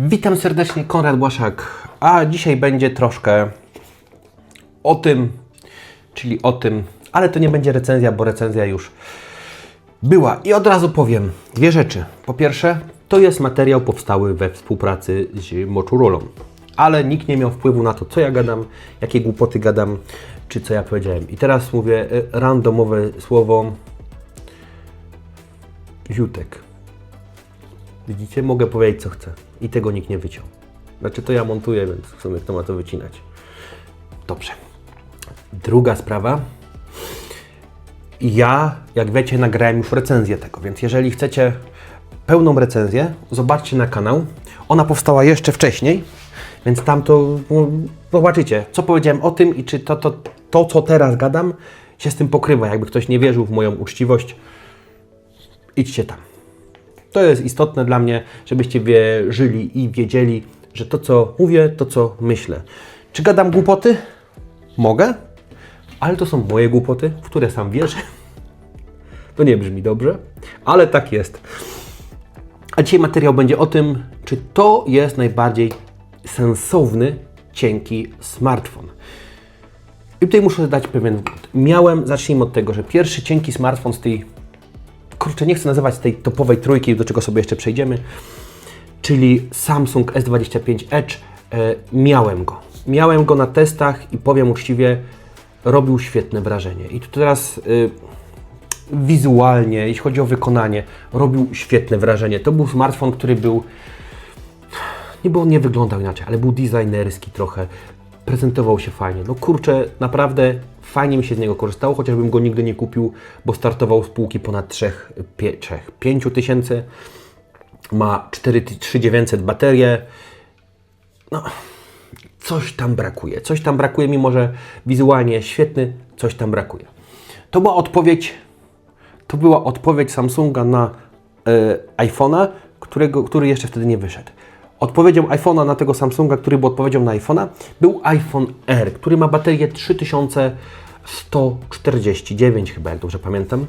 Witam serdecznie, Konrad Błaszak, a dzisiaj będzie troszkę o tym, czyli o tym, ale to nie będzie recenzja, bo recenzja już była. I od razu powiem dwie rzeczy. Po pierwsze, to jest materiał powstały we współpracy z Moczurolą, ale nikt nie miał wpływu na to, co ja gadam, jakie głupoty gadam, czy co ja powiedziałem. I teraz mówię y, randomowe słowo ziutek. Widzicie, mogę powiedzieć co chcę i tego nikt nie wyciął. Znaczy to ja montuję, więc w sumie kto ma to wycinać. Dobrze. Druga sprawa. Ja, jak wiecie, nagrałem już recenzję tego, więc jeżeli chcecie pełną recenzję, zobaczcie na kanał. Ona powstała jeszcze wcześniej, więc tam to no, zobaczycie, co powiedziałem o tym i czy to, to, to, co teraz gadam, się z tym pokrywa. Jakby ktoś nie wierzył w moją uczciwość, idźcie tam. To jest istotne dla mnie, żebyście wierzyli i wiedzieli, że to, co mówię, to, co myślę. Czy gadam głupoty? Mogę, ale to są moje głupoty, w które sam wierzę. To nie brzmi dobrze, ale tak jest. A dzisiaj materiał będzie o tym, czy to jest najbardziej sensowny, cienki smartfon. I tutaj muszę dać pewien wgląd. Miałem, zacznijmy od tego, że pierwszy cienki smartfon z tej kurczę, nie chcę nazywać tej topowej trójki, do czego sobie jeszcze przejdziemy, czyli Samsung S25 Edge. E, miałem go. Miałem go na testach i powiem uczciwie, robił świetne wrażenie. I tu teraz y, wizualnie, jeśli chodzi o wykonanie, robił świetne wrażenie. To był smartfon, który był nie, bo nie wyglądał inaczej, ale był designerski trochę, prezentował się fajnie. No kurczę, naprawdę fajnie mi się z niego korzystało, chociażbym go nigdy nie kupił, bo startował z półki ponad 3, 5 tysięcy, ma 4900 baterię. No, coś tam brakuje, coś tam brakuje, mimo że wizualnie świetny, coś tam brakuje. To była odpowiedź, to była odpowiedź Samsunga na e, iPhone'a, którego, który jeszcze wtedy nie wyszedł. Odpowiedzią iPhone'a na tego Samsunga, który był odpowiedzią na iPhone'a, był iPhone R, który ma baterię 3149 chyba, jak dobrze pamiętam.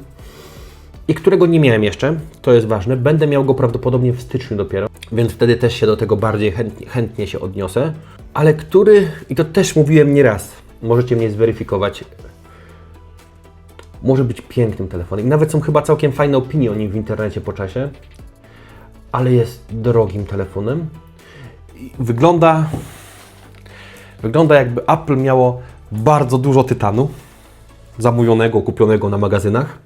I którego nie miałem jeszcze, to jest ważne. Będę miał go prawdopodobnie w styczniu dopiero, więc wtedy też się do tego bardziej chętnie, chętnie się odniosę. Ale który, i to też mówiłem nieraz, możecie mnie zweryfikować, może być pięknym telefonem. I nawet są chyba całkiem fajne opinie o nim w internecie po czasie ale jest drogim telefonem. Wygląda, wygląda jakby Apple miało bardzo dużo tytanu zamówionego, kupionego na magazynach.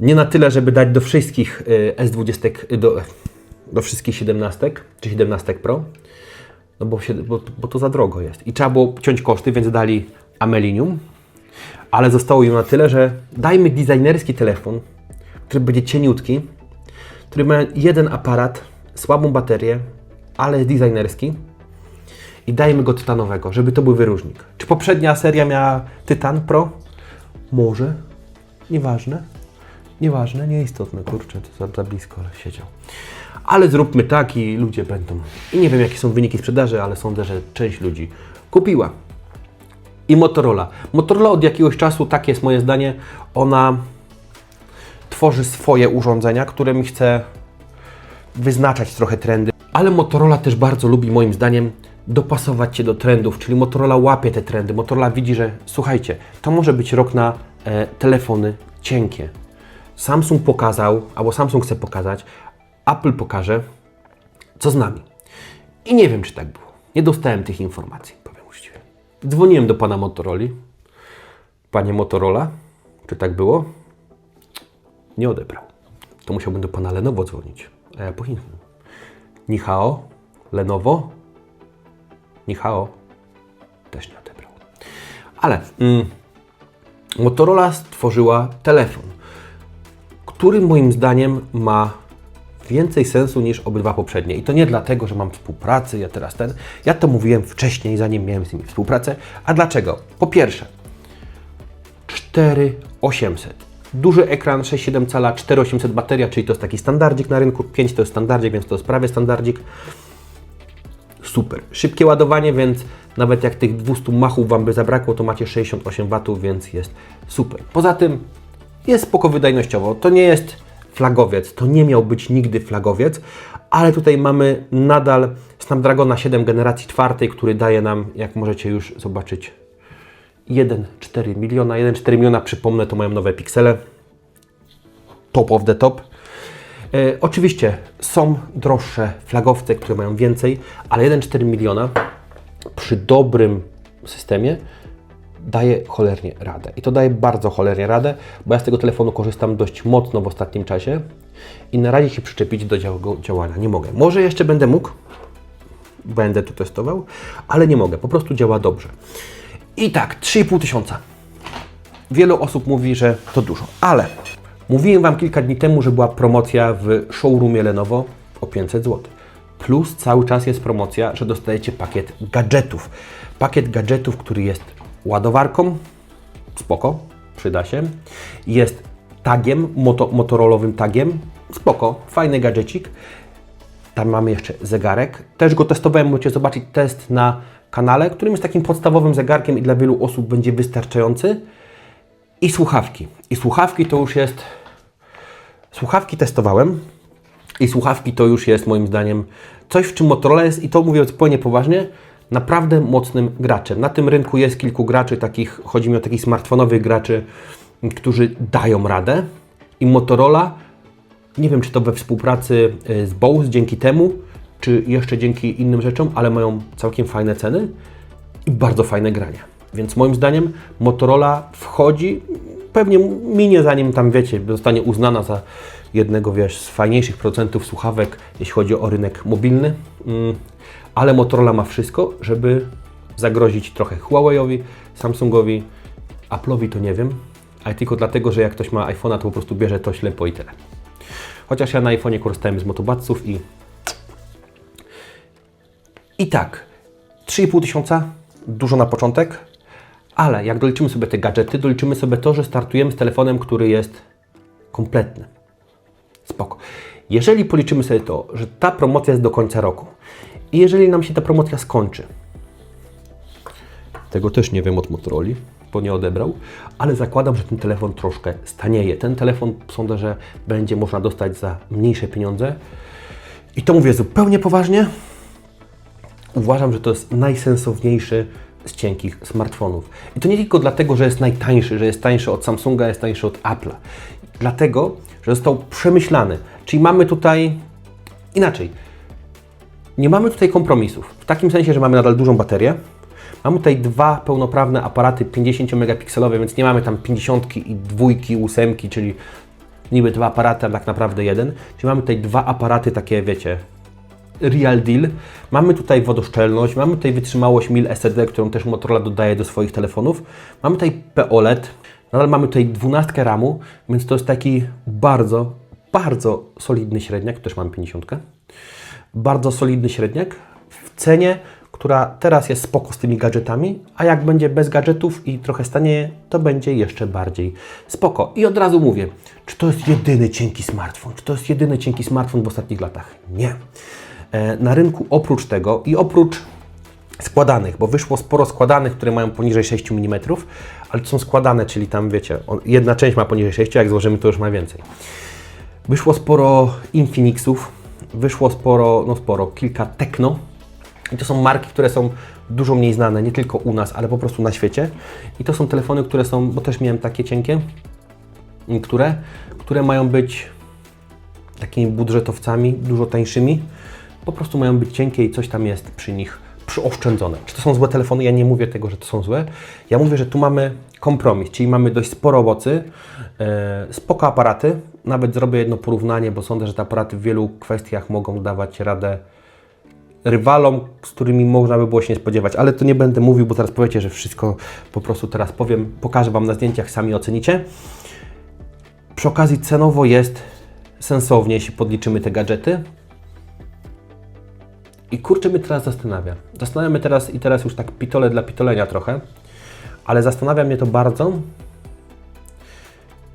Nie na tyle, żeby dać do wszystkich y, S20, do, do wszystkich 17 czy 17 Pro, no bo, się, bo, bo to za drogo jest. I trzeba było ciąć koszty, więc dali amelinium, ale zostało im na tyle, że dajmy designerski telefon, który będzie cieniutki, który ma jeden aparat, słabą baterię, ale designerski i dajmy go tytanowego, żeby to był wyróżnik. Czy poprzednia seria miała tytan pro? Może. Nieważne. Nieważne, nieistotne. Kurczę, to za, za blisko siedział. Ale zróbmy tak i ludzie będą. I nie wiem, jakie są wyniki sprzedaży, ale sądzę, że część ludzi kupiła. I Motorola. Motorola od jakiegoś czasu, takie jest moje zdanie, ona tworzy swoje urządzenia, którymi chce wyznaczać trochę trendy. Ale Motorola też bardzo lubi, moim zdaniem, dopasować się do trendów, czyli Motorola łapie te trendy. Motorola widzi, że słuchajcie, to może być rok na e, telefony cienkie. Samsung pokazał, albo Samsung chce pokazać, Apple pokaże, co z nami. I nie wiem, czy tak było. Nie dostałem tych informacji, powiem uczciwie. Dzwoniłem do pana Motoroli. Panie Motorola, czy tak było? Nie odebrał. To musiałbym do pana Lenovo dzwonić. A ja po chińsku. Ni hao, Lenovo, ni hao. Też nie odebrał. Ale mm, Motorola stworzyła telefon, który moim zdaniem ma więcej sensu niż obydwa poprzednie. I to nie dlatego, że mam współpracę, ja teraz ten. Ja to mówiłem wcześniej, zanim miałem z nimi współpracę. A dlaczego? Po pierwsze, 4800. Duży ekran 6,7 cala, 4800 bateria, czyli to jest taki standardzik na rynku, 5 to jest standardzik, więc to jest prawie standardzik. Super. Szybkie ładowanie, więc nawet jak tych 200 machów Wam by zabrakło, to macie 68 W, więc jest super. Poza tym jest spoko wydajnościowo. To nie jest flagowiec. To nie miał być nigdy flagowiec, ale tutaj mamy nadal Snapdragona 7 generacji czwartej, który daje nam, jak możecie już zobaczyć, 1,4 miliona. 1,4 miliona, przypomnę, to mają nowe piksele. Top of the top. E, oczywiście są droższe flagowce, które mają więcej, ale 1,4 miliona przy dobrym systemie daje cholernie radę. I to daje bardzo cholernie radę, bo ja z tego telefonu korzystam dość mocno w ostatnim czasie i na razie się przyczepić do dział- działania nie mogę. Może jeszcze będę mógł, będę tu testował, ale nie mogę, po prostu działa dobrze. I tak, 3,5 tysiąca. Wielu osób mówi, że to dużo, ale mówiłem Wam kilka dni temu, że była promocja w showroomie Lenovo o 500 zł. Plus cały czas jest promocja, że dostajecie pakiet gadżetów. Pakiet gadżetów, który jest ładowarką, spoko, przyda się. Jest tagiem, moto, motorolowym tagiem, spoko, fajny gadżecik. Tam mamy jeszcze zegarek. Też go testowałem, możecie zobaczyć test na kanale, którym jest takim podstawowym zegarkiem i dla wielu osób będzie wystarczający. I słuchawki. I słuchawki to już jest. Słuchawki testowałem. I słuchawki to już jest moim zdaniem coś, w czym Motorola jest, i to mówię zupełnie poważnie, naprawdę mocnym graczem. Na tym rynku jest kilku graczy, takich, chodzi mi o takich smartfonowych graczy, którzy dają radę. I Motorola, nie wiem czy to we współpracy y, z Bose dzięki temu, czy jeszcze dzięki innym rzeczom, ale mają całkiem fajne ceny i bardzo fajne grania. Więc moim zdaniem Motorola wchodzi, pewnie minie zanim tam wiecie, zostanie uznana za jednego wiesz, z fajniejszych producentów słuchawek, jeśli chodzi o rynek mobilny. Mm, Ale Motorola ma wszystko, żeby zagrozić trochę Huawei'owi, Samsungowi, Apple'owi to nie wiem, ale tylko dlatego, że jak ktoś ma iPhone'a, to po prostu bierze to ślepo i tyle. Chociaż ja na iPhone'ie korzystałem z motobatsów i i tak, 3,5 tysiąca, dużo na początek, ale jak doliczymy sobie te gadżety, doliczymy sobie to, że startujemy z telefonem, który jest kompletny. Spoko. Jeżeli policzymy sobie to, że ta promocja jest do końca roku i jeżeli nam się ta promocja skończy, tego też nie wiem od Motorola, bo nie odebrał, ale zakładam, że ten telefon troszkę stanieje. Ten telefon sądzę, że będzie można dostać za mniejsze pieniądze. I to mówię zupełnie poważnie, uważam, że to jest najsensowniejszy z cienkich smartfonów. I to nie tylko dlatego, że jest najtańszy, że jest tańszy od Samsunga, jest tańszy od Apple'a. Dlatego, że został przemyślany. Czyli mamy tutaj inaczej. Nie mamy tutaj kompromisów. W takim sensie, że mamy nadal dużą baterię. Mamy tutaj dwa pełnoprawne aparaty 50 megapikselowe, więc nie mamy tam 50 i dwójki, ósemki, czyli niby dwa aparaty, a tak naprawdę jeden. Czyli mamy tutaj dwa aparaty takie, wiecie, real deal. Mamy tutaj wodoszczelność, mamy tutaj wytrzymałość mil SSD, którą też Motorola dodaje do swoich telefonów. Mamy tutaj POLED, nadal mamy tutaj 12 RAMu, więc to jest taki bardzo, bardzo solidny średniak, też mam 50. Bardzo solidny średniak w cenie, która teraz jest spoko z tymi gadżetami, a jak będzie bez gadżetów i trochę stanieje, to będzie jeszcze bardziej spoko. I od razu mówię, czy to jest jedyny cienki smartfon? Czy to jest jedyny cienki smartfon w ostatnich latach? Nie. E, Na rynku oprócz tego i oprócz składanych, bo wyszło sporo składanych, które mają poniżej 6 mm, ale to są składane, czyli tam wiecie, jedna część ma poniżej 6, jak złożymy to już ma więcej. Wyszło sporo Infinixów, wyszło sporo, no sporo, kilka Tecno. I to są marki, które są dużo mniej znane, nie tylko u nas, ale po prostu na świecie. I to są telefony, które są, bo też miałem takie cienkie, m, które, które mają być takimi budżetowcami, dużo tańszymi. Po prostu mają być cienkie i coś tam jest przy nich przyoszczędzone. Czy to są złe telefony? Ja nie mówię tego, że to są złe. Ja mówię, że tu mamy kompromis, czyli mamy dość sporo owocy, e, spoko aparaty. Nawet zrobię jedno porównanie, bo sądzę, że te aparaty w wielu kwestiach mogą dawać radę rywalom, z którymi można by było się nie spodziewać, ale to nie będę mówił, bo teraz powiecie, że wszystko po prostu teraz powiem, pokażę Wam na zdjęciach, sami ocenicie. Przy okazji cenowo jest sensownie, jeśli podliczymy te gadżety. I kurczę mnie teraz zastanawia. Zastanawia mnie teraz i teraz już tak pitole dla pitolenia trochę, ale zastanawia mnie to bardzo,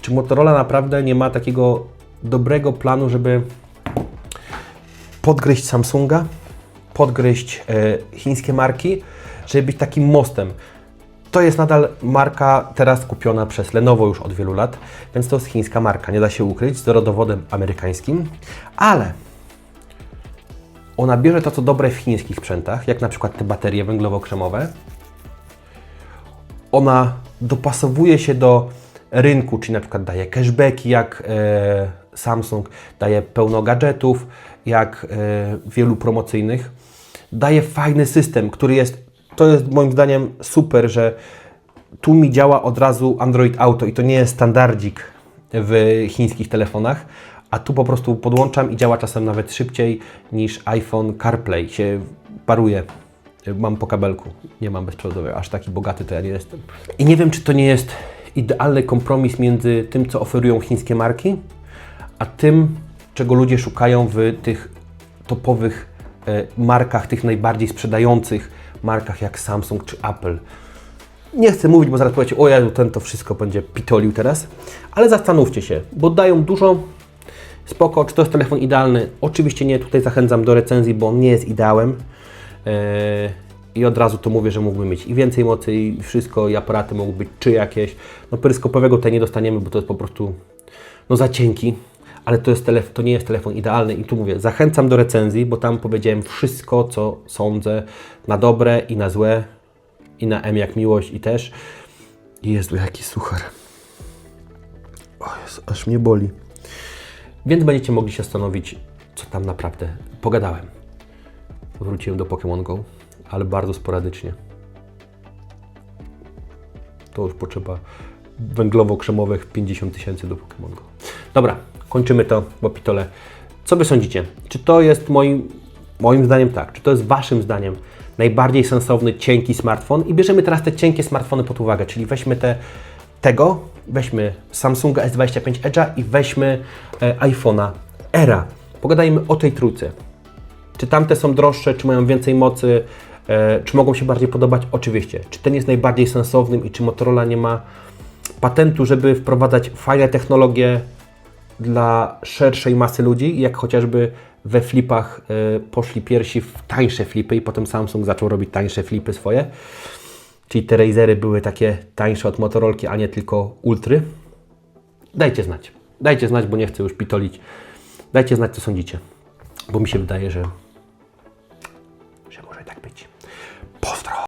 czy Motorola naprawdę nie ma takiego dobrego planu, żeby podgryźć Samsunga, podgryźć e, chińskie marki, żeby być takim mostem. to jest nadal marka teraz kupiona przez Lenovo już od wielu lat, więc to jest chińska marka, nie da się ukryć, z rodowodem amerykańskim, ale ona bierze to, co dobre w chińskich sprzętach, jak na przykład te baterie węglowo-krzemowe. Ona dopasowuje się do rynku, czyli na przykład daje cashbacki jak e, Samsung, daje pełno gadżetów jak e, wielu promocyjnych. Daje fajny system, który jest, to jest moim zdaniem super, że tu mi działa od razu Android Auto i to nie jest standardzik w chińskich telefonach, a tu po prostu podłączam i działa czasem nawet szybciej niż iPhone CarPlay się paruje. Mam po kabelku, nie mam bezprzewodowego, aż taki bogaty to ja nie jestem. I nie wiem, czy to nie jest idealny kompromis między tym, co oferują chińskie marki, a tym, czego ludzie szukają w tych topowych e, markach, tych najbardziej sprzedających markach jak Samsung czy Apple. Nie chcę mówić, bo zaraz powiecie, o Jezu, ten to wszystko będzie pitolił teraz, ale zastanówcie się, bo dają dużo, spoko, czy to jest telefon idealny? Oczywiście nie, tutaj zachęcam do recenzji, bo on nie jest ideałem Yy, i od razu to mówię, że mógłby mieć i więcej mocy i wszystko, i aparaty mogą być czy jakieś, no peryskopowego tutaj nie dostaniemy, bo to jest po prostu no za cienki, ale to, jest telef- to nie jest telefon idealny i tu mówię, zachęcam do recenzji, bo tam powiedziałem wszystko, co sądzę na dobre i na złe, i na M jak miłość i też. Jezu, jaki suchar. O Jezu, aż mnie boli. Więc będziecie mogli się zastanowić, co tam naprawdę pogadałem. Wróciłem do Pokémon Go, ale bardzo sporadycznie. To już potrzeba węglowo-krzemowych 50 tysięcy do Pokémon Go. Dobra, kończymy to, bo pitole. Co Wy sądzicie? Czy to jest moim, moim zdaniem tak, czy to jest Waszym zdaniem najbardziej sensowny, cienki smartfon? I bierzemy teraz te cienkie smartfony pod uwagę, czyli weźmy te, tego, weźmy Samsunga S25 Edge'a i weźmy e, iPhone'a Era. Pogadajmy o tej trójce. Czy tamte są droższe, czy mają więcej mocy, e, czy mogą się bardziej podobać? Oczywiście. Czy ten jest najbardziej sensownym i czy Motorola nie ma patentu, żeby wprowadzać fajne technologie dla szerszej masy ludzi, jak chociażby we flipach e, poszli pierwsi w tańsze flipy i potem Samsung zaczął robić tańsze flipy swoje. Czyli te Razery były takie tańsze od Motorolki, a nie tylko Ultry. Dajcie znać. Dajcie znać, bo nie chcę już pitolić. Dajcie znać, co sądzicie. Bo mi się wydaje, że